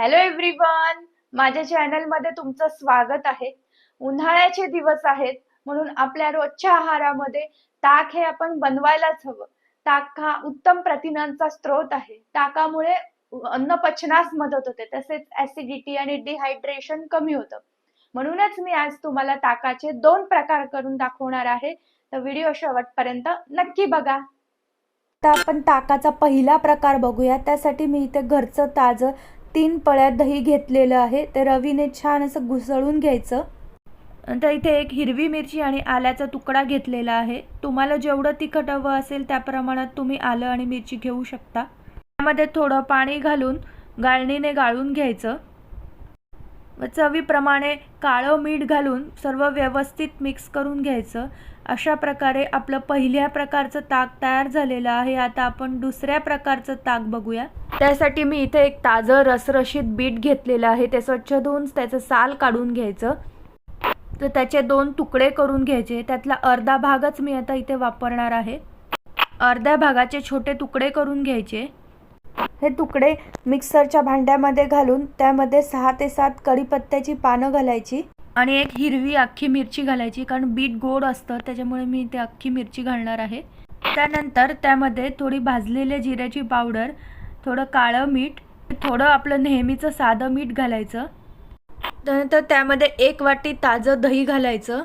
Hello everyone माझ्या चॅनलमध्ये तुमचं स्वागत आहे. उन्हाळ्याचे दिवस आहेत म्हणून आपल्या रोजच्या आहारामध्ये ताक हे आपण बनवायलाच हवं. ताक हा उत्तम प्रथिनांचा स्रोत आहे. ताकामुळे अन्न पचनास मदत होते तसेच ऍसिडिटी आणि डिहायड्रेशन कमी होतं. म्हणूनच मी आज तुम्हाला ताकाचे दोन प्रकार करून दाखवणार आहे. तर व्हिडिओ शेवटपर्यंत नक्की बघा. आता आपण ताकाचा पहिला प्रकार बघूया. त्यासाठी मी इथे घरचं ताजं तीन पळ्या दही घेतलेलं आहे. ते रवीने छान असं घुसळून घ्यायचं. नंतर इथे एक हिरवी मिरची आणि आल्याचा तुकडा घेतलेला आहे. तुम्हाला जेवढं तिखट हवं असेल त्या प्रमाणात तुम्ही आलं आणि मिरची घेऊ शकता. त्यामध्ये थोडं पाणी घालून गाळणीने गाळून घ्यायचं. व चवीप्रमाणे काळं मीठ घालून सर्व व्यवस्थित मिक्स करून घ्यायचं. अशा प्रकारे आपलं पहिल्या प्रकारचं ताक तयार झालेलं आहे. आता आपण दुसऱ्या प्रकारचं ताक बघूया. त्यासाठी मी इथे एक ताजं रसरशीत बीट घेतलेलं आहे. ते स्वच्छ धुवून त्याचं साल काढून घ्यायचं. तर त्याचे दोन तुकडे करून घ्यायचे. त्यातला अर्धा भागच मी आता इथे वापरणार आहे. अर्ध्या भागाचे छोटे तुकडे करून घ्यायचे. हे तुकडे मिक्सरच्या भांड्यामध्ये घालून त्यामध्ये सहा ते सात कढीपत्त्याची पानं घालायची आणि एक हिरवी अख्खी मिरची घालायची कारण बीट गोड असतं त्याच्यामुळे मी ते अख्खी मिरची घालणार आहे. त्यानंतर त्यामध्ये थोडी भाजलेल्या जिऱ्याची पावडर थोडं काळं मीठ थोडं आपलं नेहमीचं साधं मीठ घालायचं. त्यानंतर त्यामध्ये एक वाटी ताजं दही घालायचं.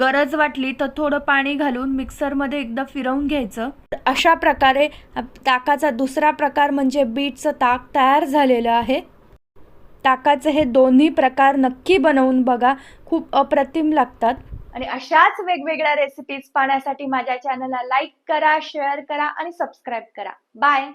गरज वाटली तर थोडं पाणी घालून मिक्सरमध्ये एकदा फिरवून घ्यायचं. अशा प्रकारे ताकाचा दुसरा प्रकार म्हणजे बीटचं ताक तयार झालेलं आहे. ताकाचे हे दोन्ही प्रकार नक्की बनवून बघा खूप अप्रतिम लागतात. आणि अशाच वेगवेगळ्या रेसिपीज पाहण्यासाठी माझ्या चॅनलला लाईक करा शेअर करा आणि सबस्क्राईब करा. बाय